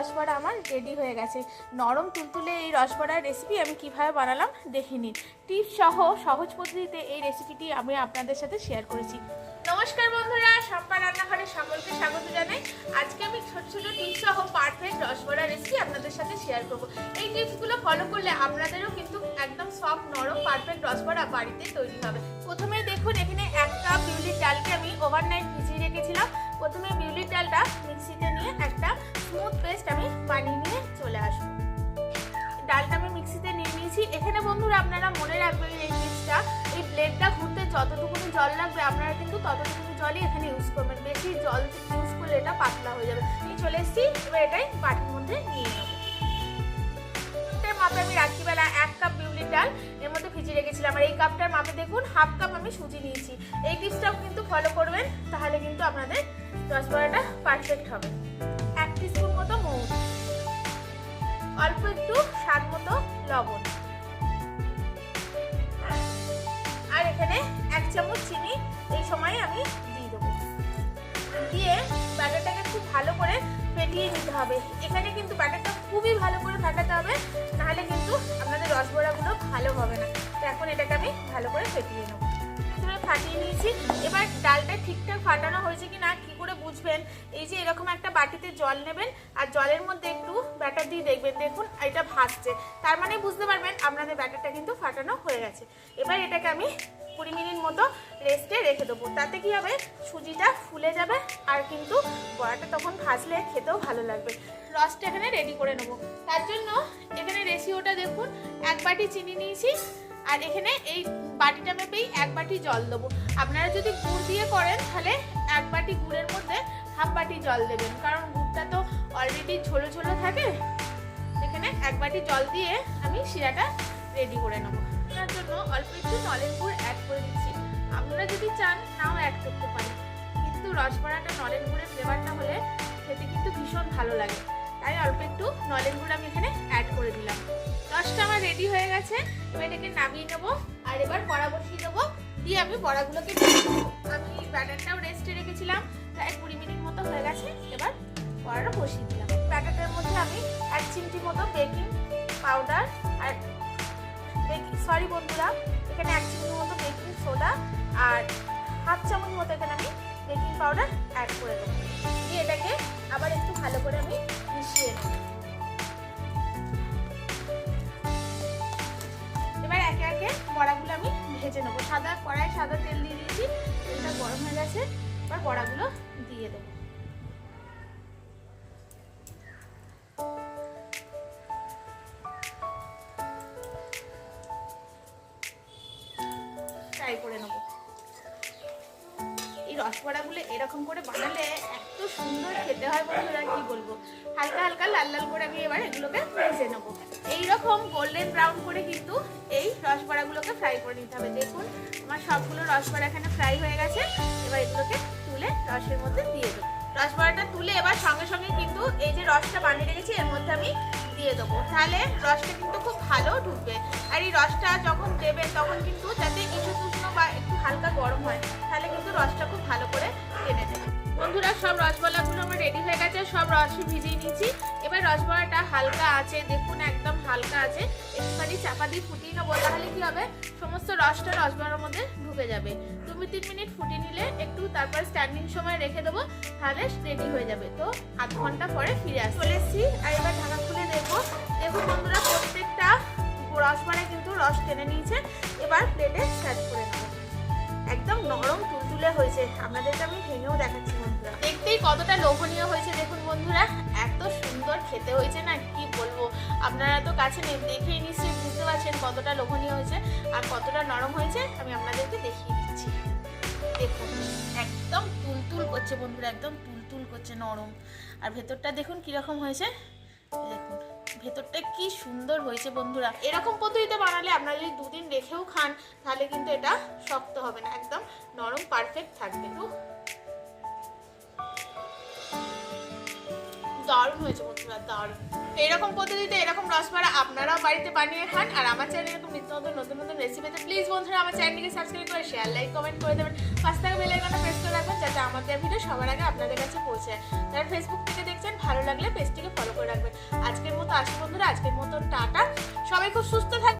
রসবড়া আমার রেডি হয়ে গেছে। নরম তুলতুলে এই রসবড়ার রেসিপি আমি কীভাবে বানালাম দেখে নিন। টিপস সহ সহজ পদ্ধতিতে এই রেসিপিটি আমি আপনাদের সাথে শেয়ার করেছি। নমস্কার বন্ধুরা সম্পা রান্নাঘরে সকলকে স্বাগত জানাই। আজকে আমি ছোট ছোট টিপস সহ পারফেক্ট রসবড়া রেসিপি আপনাদের সাথে শেয়ার করব। এই টিপসগুলো ফলো করলে আপনাদেরও কিন্তু একদম সফট নরম পারফেক্ট রসবড়া বাড়িতে তৈরি হবে। প্রথমে দেখুন, এখানে এক কাপ বিউলির ডালকে আমি ওভারনাইট ভিজিয়ে রেখেছিলাম। প্রথমে বিউলির ডালটা মিক্সিতে নিয়েছি এখানে বন্ধুরা আপনারা মনে রাখবেন এই টিপসটা এই ব্লেডটা ঘুরতে যতটুকুনি জল লাগবে আপনারা কিন্তু ততটুকুনি জলই এখানে ইউজ করবেন। বেশি জল ইউজ করলে এটা পাতলা হয়ে যাবে। আমি চলে এসেছি, এবার এটাই বাটির মধ্যে নিয়ে নেব। মাপে আমি রাত্রিবেলা এক কাপ বিউলির ডাল এর মধ্যে ভিজিয়ে রেখেছিলাম। আর এই কাপটার মাপে দেখুন হাফ কাপ আমি সুজি নিয়েছি। এই টিপসটাও কিন্তু ফলো করবেন, তাহলে কিন্তু আপনাদের রসবড়াটা পারফেক্ট হবে। এক টিস্পুন মতো মৌরি অল্প একটু স্বাদ মতো লবণ। চামচ চিনি এই সময় আমি দিয়ে দেবো। দিয়ে ব্যাটারটাকে খুব ভালো করে ফেটিয়ে নিতে হবে। এখানে কিন্তু ব্যাটারটা খুবই ভালো করে ফাটাতে হবে, নাহলে কিন্তু আপনাদের রসবড়াগুলো ভালো হবে না। তো এখন এটাকে আমি ভালো করে ফেটিয়ে নেব। ফাটিয়ে নিয়েছি। এবার ডালটা ঠিকঠাক ফাটানো হয়েছে কি না কি করে বুঝবেন? এই যে এরকম একটা বাটিতে জল নেবেন, আর জলের মধ্যে একটু ব্যাটার দিয়ে দেখবেন। দেখুন, এটা ভাসছে তার মানে বুঝতে পারবেন, আপনাদের ব্যাটারটা কিন্তু ফাটানো হয়ে গেছে। এবার এটাকে আমি কুড়ি মিনিট মতো রেস্টে রেখে দেবো। তাতে কি হবে? সুজিটা ফুলে যাবে আর কিন্তু বড়াটা তখন ভাজলে খেতেও ভালো লাগবে। রসটা এখানে রেডি করে নেব। তার জন্য এখানে রেশিওটা দেখুন, এক বাটি চিনি নিয়েছি আর এখানে এই বাটিটা মেপেই এক বাটি জল দেবো। আপনারা যদি গুড় দিয়ে করেন, তাহলে এক বাটি গুড়ের মধ্যে হাফ বাটি জল দেবেন। কারণ গুড়টা তো অলরেডি ঝোলো ঝোলো থাকে। এখানে এক বাটি জল দিয়ে আমি শিরাটা রেডি করে নেব। তার জন্য অল্প একটু নলেন গুড় অ্যাড করে দিচ্ছি। আপনারা যদি চান নাও অ্যাড করতে পারেন। কিন্তু রসবড়াটা নলেন গুড়ের ফ্লেভারটা হলে খেতে কিন্তু ভীষণ ভালো লাগে। তাই অল্প একটু গুড় আমি এখানে অ্যাড করে দিলাম। রসটা আমার রেডি হয়ে গেছে। এবার এটাকে নামিয়ে নেব। আর এবার কড়া বসিয়ে দেবো। দিয়ে আমি বড়াগুলোকে আমি ব্যাটারটাও রেস্টে রেখেছিলাম। প্রায় কুড়ি মিনিট মতো হয়ে গেছে। এবার কড়াটা বসিয়ে দিলাম। ব্যাটারটার মধ্যে আমি এক চিমটি মতো বেকিং পাউডার আর বেকিং সরি বন্ধুরা, এখানে এক চিমটি মতো বেকিং সোডা আর হাফ চামচ মতো এখানে আমি বেকিং পাউডার অ্যাড করে দেবো। দিয়ে এটাকে আবার একটু ভালো করে আমি মিশিয়ে নেব। এবার একে একে বড়াগুলো আমি ভেজে নেব। সাদা কড়াই সাদা তেল দিয়ে দিয়েছি, তেলটা গরম হয়ে গেছে, এবার বড়াগুলো দিয়ে দেবো। রসবড়াগুলো এরকম করে বানালে এত সুন্দর খেতে হয় বন্ধুরা, কি বলব? হালকা হালকা লাল লাল করে আমি এবার এগুলোকে ভেজে নেব। এইরকম গোল্ডেন ব্রাউন করে কিন্তু এই রসবড়াগুলোকে ফ্রাই করে নিতে হবে। দেখুন, আমার সবগুলো রসবড়া এখানে ফ্রাই হয়ে গেছে। এবার এগুলোকে তুলে রসের মধ্যে দিয়ে দেবো। রসবড়াটা তুলে এবার সঙ্গে সঙ্গে কিন্তু এই যে রসটা বানিয়ে রেখেছি, এর মধ্যে আমি দিয়ে দেবো। তাহলে রসটা কিন্তু খুব ভালো ঢুকবে। আর এই রসটা যখন দেবেন, তখন কিন্তু যাতে কিছু উষ্ণ বা একটু হালকা গরম হয় রসটা খুব ভালো করে টেনে দেবে বন্ধুরা, সব রসগোল্লাগুলো আমার রেডি হয়ে গেছে, সব রসে ভিজিয়ে নিয়েছি এবার রসগোল্লাটা হালকা আছে, দেখুন একদম হালকা আছে। একটুখানি চাপা দিয়ে ফুটিয়ে নেব, তাহলে কি হবে? সমস্ত রসটা রসগোল্লার মধ্যে ঢুকে যাবে। দু তিন মিনিট ফুটিয়ে নিলে একটু তারপর স্ট্যান্ডিং সময় রেখে দেবো, তাহলে রেডি হয়ে যাবে। তো আধ ঘণ্টা পরে ফিরে আসি চলে এসেছি, আর এবার ঢাকা খুলে দেখব। দেখুন বন্ধুরা, প্রত্যেকটা রসমালাই কিন্তু রস টেনে নিয়েছে। এবার প্লেটে সার্ভ করে নেব। তুলতুলে হয়েছে। আপনাদেরকে আমি ভেঙেও দেখাচ্ছি, বন্ধুরা। দেখতেই কতটা লোভনীয় হয়েছে দেখুন, বন্ধুরা। এত সুন্দর খেতে হয়েছে না, কি বলব? আপনারা তো কাছে দেখেই নিশ্চয়ই বুঝতে পারছেন কতটা লোভনীয় হয়েছে আর কতটা নরম হয়েছে। আমি আপনাদেরকে দেখিয়ে দিচ্ছি। দেখুন, একদম তুলতুল করছে বন্ধুরা, একদম তুলতুল করছে নরম। আর ভেতরটা দেখুন কীরকম হয়েছে। দেখুন। ভেতরটা কি সুন্দর হয়েছে বন্ধুরা। এরকম পদ্ধতিতে বানালে আপনারা যদি দুদিন রেখেও খান, তাহলে কিন্তু এটা শক্ত হবে না, একদম নরম পারফেক্ট থাকবে। দারুণ হয়েছে বন্ধুরা, দারুণ। এরকম পদ্ধতিতে এরকম রসমারা আপনারাও বাড়িতে বানিয়ে খান, আর আমার চ্যানেলে এরকম নিত্য নতুন নতুন রেসিপিতে প্লিজ বন্ধুরা, আমার চ্যানেলকে সাবস্ক্রাইব করে শেয়ার লাইক কমেন্ট করে দেবেন। পাঁচ টাকা বেল আমার ভিডিও সবার আগে আপনাদের কাছে পৌঁছায় যারা ফেসবুক থেকে দেখছেন, ভালো লাগলে পেজটিকে ফলো করে রাখবেন। আজকের মতো আসি বন্ধুরা, আজকের মতো টাটা। সবাই খুব সুস্থ থাকবেন